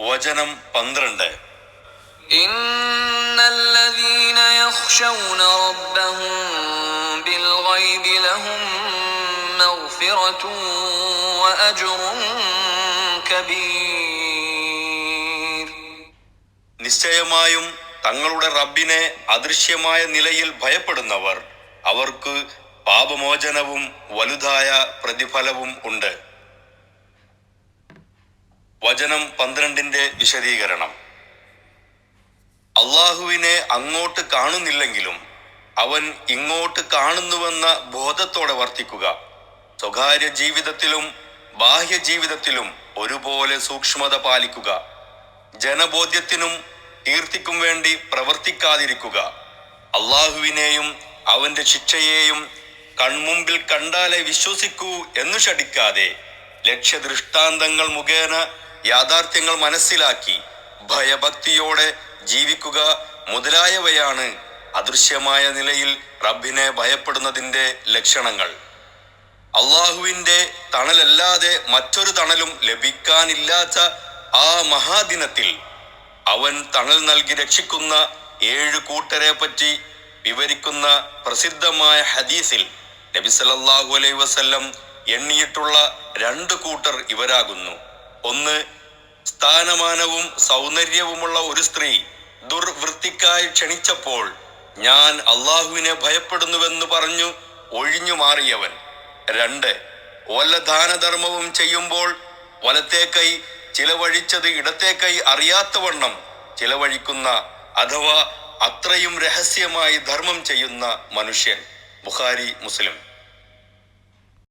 വചനം പന്ത്രണ്ട്. നിശ്ചയമായും തങ്ങളുടെ റബ്ബിനെ അദൃശ്യമായ നിലയിൽ ഭയപ്പെടുന്നവർ അവർക്ക് പാപമോചനവും വലുതായ പ്രതിഫലവും ഉണ്ട്. വചനം പന്ത്രണ്ടിന്റെ വിശദീകരണം. അള്ളാഹുവിനെ അങ്ങോട്ട് കാണുന്നില്ലെങ്കിലും അവൻ ഇങ്ങോട്ട് കാണുന്നുവെന്ന ബോധത്തോടെ വർത്തിക്കുക. സ്വകാര്യ ജീവിതത്തിലും ബാഹ്യ ജീവിതത്തിലും ഒരുപോലെ സൂക്ഷ്മത പാലിക്കുക. ജനബോധ്യത്തിനും കീർത്തിക്കും വേണ്ടി പ്രവർത്തിക്കാതിരിക്കുക. അള്ളാഹുവിനെയും അവന്റെ ശിക്ഷയെയും കൺമുമ്പിൽ കണ്ടാലേ വിശ്വസിക്കൂ എന്നു ശടിക്കാതെ ലക്ഷ്യദൃഷ്ടാന്തങ്ങൾ മുഖേന യാഥാർത്ഥ്യങ്ങൾ മനസ്സിലാക്കി ഭയഭക്തിയോടെ ജീവിക്കുക മുതലായവയാണ് അദൃശ്യമായ നിലയിൽ റബ്ബിനെ ഭയപ്പെടുന്നതിന്റെ ലക്ഷണങ്ങൾ. അള്ളാഹുവിന്റെ തണലല്ലാതെ മറ്റൊരു തണലും ലഭിക്കാനില്ലാത്ത ആ മഹാദിനത്തിൽ അവൻ തണൽ നൽകി രക്ഷിക്കുന്ന ഏഴ് കൂട്ടരെ പറ്റി വിവരിക്കുന്ന പ്രസിദ്ധമായ ഹദീസിൽ നബി സല്ലല്ലാഹു അലൈഹി വസല്ലം എണ്ണിയിട്ടുള്ള രണ്ട് കൂട്ടർ ഇവരാകുന്നു. ഒന്ന് സ്ഥാനമാനവും സൗന്ദര്യവുമുള്ള ഒരു സ്ത്രീ ദുർവൃത്തിക്കായി ക്ഷണിച്ചപ്പോൾ ഞാൻ അള്ളാഹുവിനെ ഭയപ്പെടുന്നുവെന്ന് പറഞ്ഞു ഒഴിഞ്ഞു മാറിയവൻ. രണ്ട് വല്ല ദാനധർമ്മവും ചെയ്യുമ്പോൾ വലത്തേക്കൈ ചിലവഴിച്ചത് ഇടത്തേക്കൈ അറിയാത്തവണ്ണം ചിലവഴിക്കുന്ന അഥവാ അത്രയും രഹസ്യമായി ധർമ്മം ചെയ്യുന്ന മനുഷ്യൻ. Bukhari Muslim.